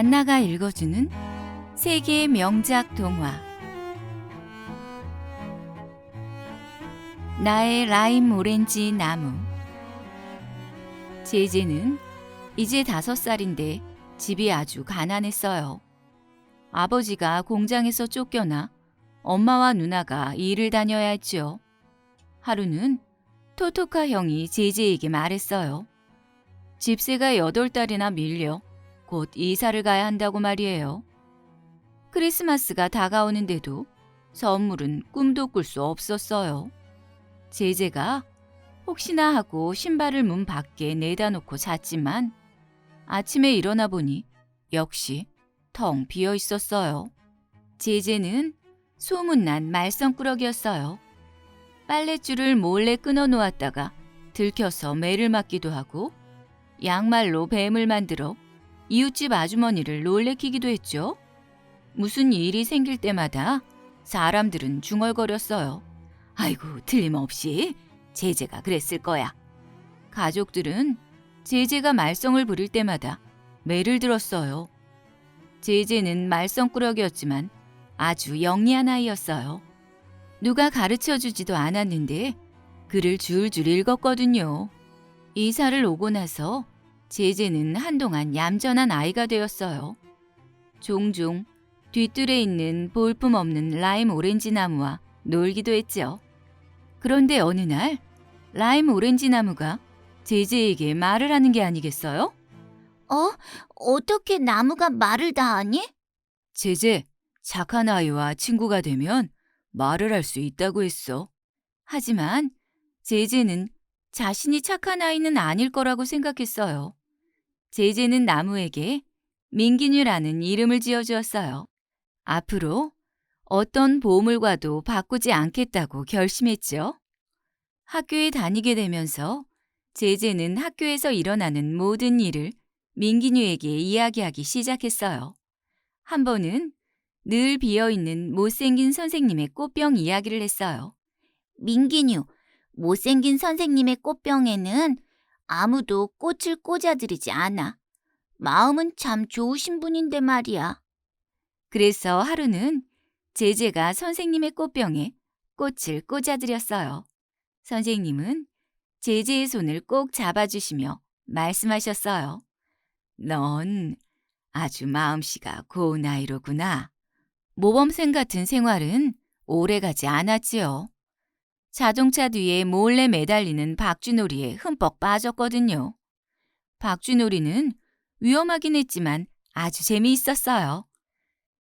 안나가 읽어주는 세계의 명작 동화 나의 라임 오렌지 나무 제제는 이제 다섯 살인데 집이 아주 가난했어요. 아버지가 공장에서 쫓겨나 엄마와 누나가 일을 다녀야 했지요. 하루는 토토카 형이 제제에게 말했어요. 집세가 여덟 달이나 밀려 곧 이사를 가야 한다고 말이에요. 크리스마스가 다가오는데도 선물은 꿈도 꿀 수 없었어요. 제제가 혹시나 하고 신발을 문 밖에 내다 놓고 잤지만 아침에 일어나 보니 역시 텅 비어 있었어요. 제제는 소문난 말썽꾸러기였어요. 빨랫줄을 몰래 끊어 놓았다가 들켜서 매를 맞기도 하고 양말로 뱀을 만들어 이웃집 아주머니를 놀래키기도 했죠. 무슨 일이 생길 때마다 사람들은 중얼거렸어요. 아이고, 틀림없이 제제가 그랬을 거야. 가족들은 제제가 말썽을 부릴 때마다 매를 들었어요. 제제는 말썽꾸러기였지만 아주 영리한 아이였어요. 누가 가르쳐 주지도 않았는데 글을 줄줄 읽었거든요. 이사를 오고 나서 제제는 한동안 얌전한 아이가 되었어요. 종종 뒤뜰에 있는 볼품 없는 라임 오렌지 나무와 놀기도 했죠. 그런데 어느 날 라임 오렌지 나무가 제제에게 말을 하는 게 아니겠어요? 어? 어떻게 나무가 말을 다 하니? 제제, 착한 아이와 친구가 되면 말을 할 수 있다고 했어. 하지만 제제는 자신이 착한 아이는 아닐 거라고 생각했어요. 제제는 나무에게 민기뉴라는 이름을 지어주었어요. 앞으로 어떤 보물과도 바꾸지 않겠다고 결심했죠. 학교에 다니게 되면서 제제는 학교에서 일어나는 모든 일을 민기뉴에게 이야기하기 시작했어요. 한 번은 늘 비어있는 못생긴 선생님의 꽃병 이야기를 했어요. 민기뉴, 못생긴 선생님의 꽃병에는 아무도 꽃을 꽂아드리지 않아. 마음은 참 좋으신 분인데 말이야. 그래서 하루는 제제가 선생님의 꽃병에 꽃을 꽂아드렸어요. 선생님은 제제의 손을 꼭 잡아주시며 말씀하셨어요. 넌 아주 마음씨가 고운 아이로구나. 모범생 같은 생활은 오래가지 않았지요. 자동차 뒤에 몰래 매달리는 박쥐놀이에 흠뻑 빠졌거든요. 박쥐놀이는 위험하긴 했지만 아주 재미있었어요.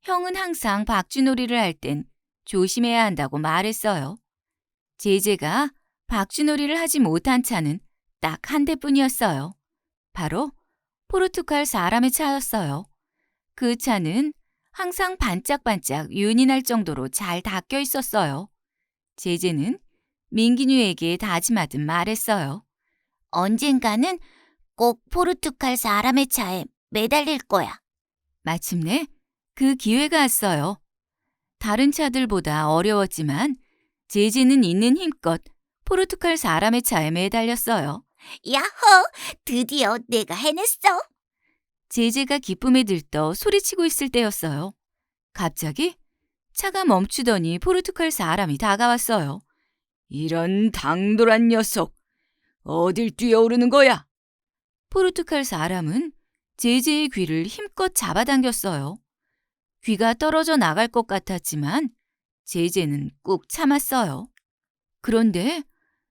형은 항상 박쥐놀이를 할 땐 조심해야 한다고 말했어요. 제제가 박쥐놀이를 하지 못한 차는 딱 한 대뿐이었어요. 바로 포르투갈 사람의 차였어요. 그 차는 항상 반짝반짝 윤이 날 정도로 잘 닦여 있었어요. 제제는 민기뉴에게 다짐하듯 말했어요. 언젠가는 꼭 포르투갈 사람의 차에 매달릴 거야. 마침내 그 기회가 왔어요. 다른 차들보다 어려웠지만 제제는 있는 힘껏 포르투갈 사람의 차에 매달렸어요. 야호! 드디어 내가 해냈어. 제제가 기쁨에 들떠 소리치고 있을 때였어요. 갑자기 차가 멈추더니 포르투갈 사람이 다가왔어요. 이런 당돌한 녀석! 어딜 뛰어오르는 거야? 포르투갈 사람은 제제의 귀를 힘껏 잡아당겼어요. 귀가 떨어져 나갈 것 같았지만 제제는 꾹 참았어요. 그런데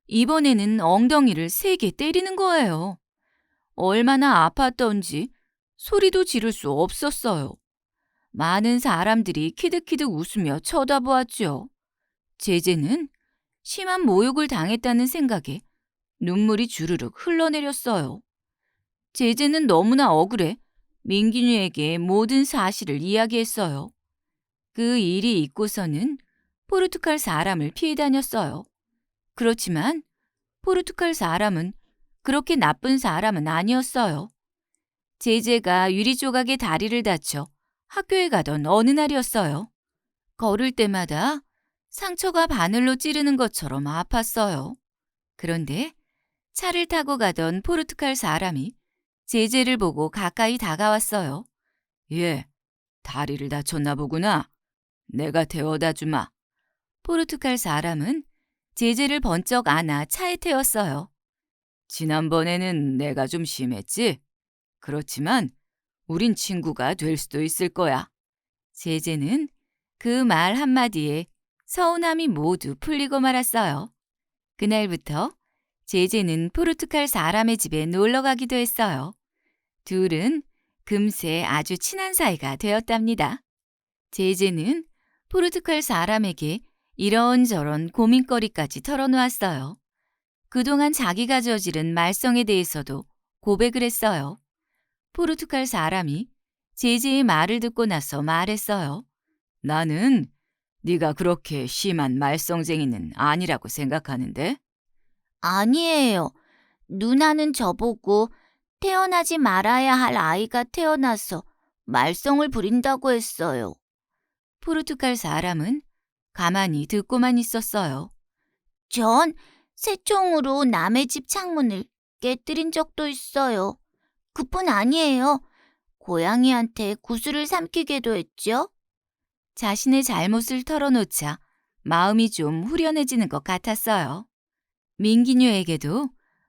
이번에는 엉덩이를 세게 때리는 거예요. 얼마나 아팠던지 소리도 지를 수 없었어요. 많은 사람들이 키득키득 웃으며 쳐다보았죠. 제제는 심한 모욕을 당했다는 생각에 눈물이 주르륵 흘러내렸어요. 제제는 너무나 억울해 민기뉴에게 모든 사실을 이야기했어요. 그 일이 있고서는 포르투갈 사람을 피해 다녔어요. 그렇지만 포르투갈 사람은 그렇게 나쁜 사람은 아니었어요. 제제가 유리 조각에 다리를 다쳐 학교에 가던 어느 날이었어요. 걸을 때마다 상처가 바늘로 찌르는 것처럼 아팠어요. 그런데 차를 타고 가던 포르투갈 사람이 제제를 보고 가까이 다가왔어요. 얘, 다리를 다쳤나 보구나. 내가 데워다 주마. 포르투갈 사람은 제재를 번쩍 안아 차에 태웠어요. 지난번에는 내가 좀 심했지? 그렇지만 우린 친구가 될 수도 있을 거야. 제재는 그 말 한마디에 서운함이 모두 풀리고 말았어요. 그날부터 제재는 포르투갈 사람의 집에 놀러 가기도 했어요. 둘은 금세 아주 친한 사이가 되었답니다. 제재는 포르투갈 사람에게 이런저런 고민거리까지 털어놓았어요. 그동안 자기가 저지른 말썽에 대해서도 고백을 했어요. 포르투갈 사람이 제재의 말을 듣고 나서 말했어요. 나는 네가 그렇게 심한 말썽쟁이는 아니라고 생각하는데 아니에요. 누나는 저보고 태어나지 말아야 할 아이가 태어나서 말썽을 부린다고 했어요. 포르투갈 사람은 가만히 듣고만 있었어요. 전 새총으로 남의 집 창문을 깨뜨린 적도 있어요. 그뿐 아니에요. 고양이한테 구슬을 삼키게도 했죠. 자신의 잘못을 털어놓자 마음이 좀 후련해지는 것 같았어요. 민기뉴에게도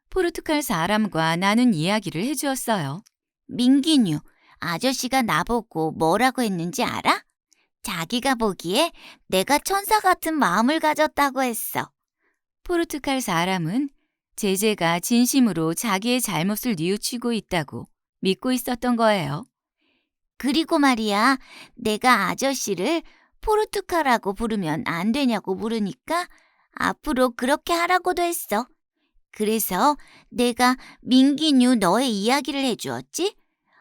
포르투갈 사람과 나눈 이야기를 해주었어요. 민기뉴, 아저씨가 나보고 뭐라고 했는지 알아? 자기가 보기에 내가 천사 같은 마음을 가졌다고 했어. 포르투갈 사람은 제재가 진심으로 자기의 잘못을 뉘우치고 있다고 믿고 있었던 거예요. 그리고 말이야, 내가 아저씨를 포르투갈라고 부르면 안 되냐고 물으니까 앞으로 그렇게 하라고도 했어. 그래서 내가 민기뉴 너의 이야기를 해주었지?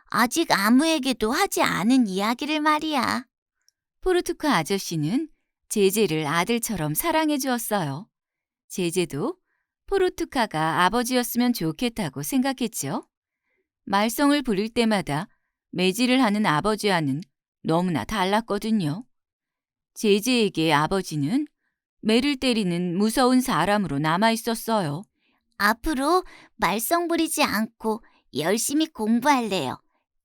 아직 아무에게도 하지 않은 이야기를 말이야. 포르투갈 아저씨는 제재를 아들처럼 사랑해 주었어요. 제재도 포르투카가 아버지였으면 좋겠다고 생각했죠. 말썽을 부릴 때마다 매질을 하는 아버지와는 너무나 달랐거든요. 제재에게 아버지는 매를 때리는 무서운 사람으로 남아 있었어요. 앞으로 말썽 부리지 않고 열심히 공부할래요.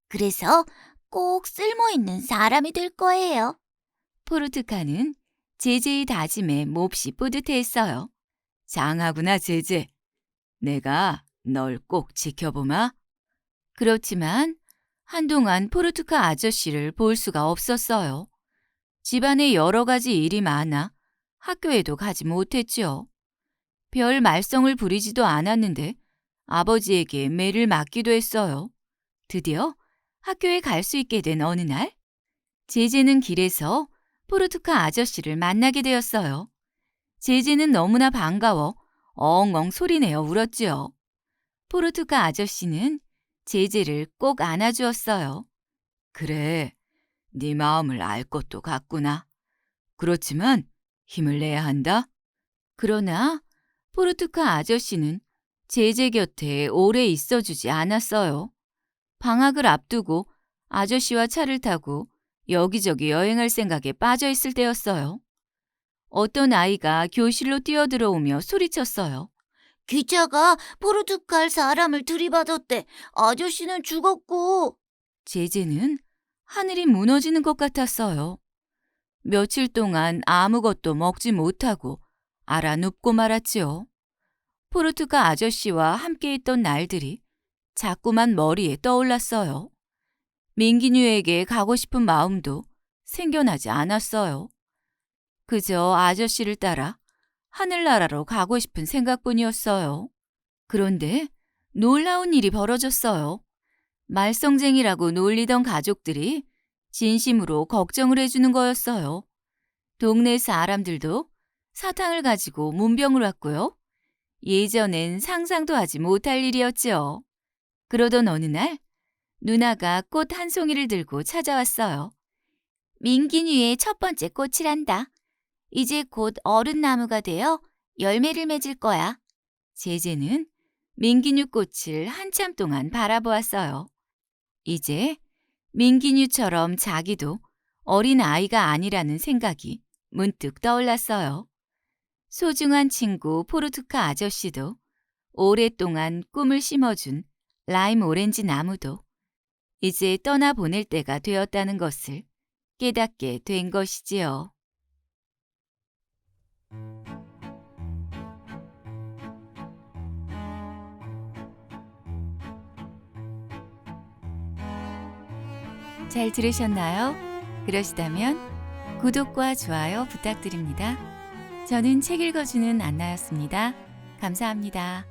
그래서 꼭 쓸모 있는 사람이 될 거예요. 포르투카는 제재의 다짐에 몹시 뿌듯해했어요. 장하구나, 제재. 내가 널 꼭 지켜보마. 그렇지만 한동안 포르투카 아저씨를 볼 수가 없었어요. 집안에 여러 가지 일이 많아 학교에도 가지 못했지요. 별 말썽을 부리지도 않았는데 아버지에게 매를 맞기도 했어요. 드디어 학교에 갈 수 있게 된 어느 날, 제재는 길에서 포르투카 아저씨를 만나게 되었어요. 제재는 너무나 반가워 엉엉 소리내어 울었지요. 포르투카 아저씨는 제재를 꼭 안아주었어요. 그래, 네 마음을 알 것도 같구나. 그렇지만 힘을 내야 한다. 그러나 포르투카 아저씨는 제재 곁에 오래 있어주지 않았어요. 방학을 앞두고 아저씨와 차를 타고 여기저기 여행할 생각에 빠져 있을 때였어요. 어떤 아이가 교실로 뛰어들어오며 소리쳤어요. 기차가 포르투갈 사람을 들이받았대. 아저씨는 죽었고. 제재는 하늘이 무너지는 것 같았어요. 며칠 동안 아무것도 먹지 못하고 알아 눕고 말았지요. 포르투가 아저씨와 함께 있던 날들이 자꾸만 머리에 떠올랐어요. 민기뉴에게 가고 싶은 마음도 생겨나지 않았어요. 그저 아저씨를 따라 하늘나라로 가고 싶은 생각뿐이었어요. 그런데 놀라운 일이 벌어졌어요. 말썽쟁이라고 놀리던 가족들이 진심으로 걱정을 해주는 거였어요. 동네 사람들도 사탕을 가지고 문병을 왔고요. 예전엔 상상도 하지 못할 일이었죠. 그러던 어느 날 누나가 꽃 한 송이를 들고 찾아왔어요. 민기뉴의 첫 번째 꽃이란다. 이제 곧 어른 나무가 되어 열매를 맺을 거야. 제재는 민기뉴 꽃을 한참 동안 바라보았어요. 이제 민기뉴처럼 자기도 어린 아이가 아니라는 생각이 문득 떠올랐어요. 소중한 친구 포르투카 아저씨도 오랫동안 꿈을 심어준 라임 오렌지 나무도 이제 떠나 보낼 때가 되었다는 것을 깨닫게 된 것이지요. 잘 들으셨나요? 그러시다면 구독과 좋아요 부탁드립니다. 저는 책 읽어주는 안나였습니다. 감사합니다.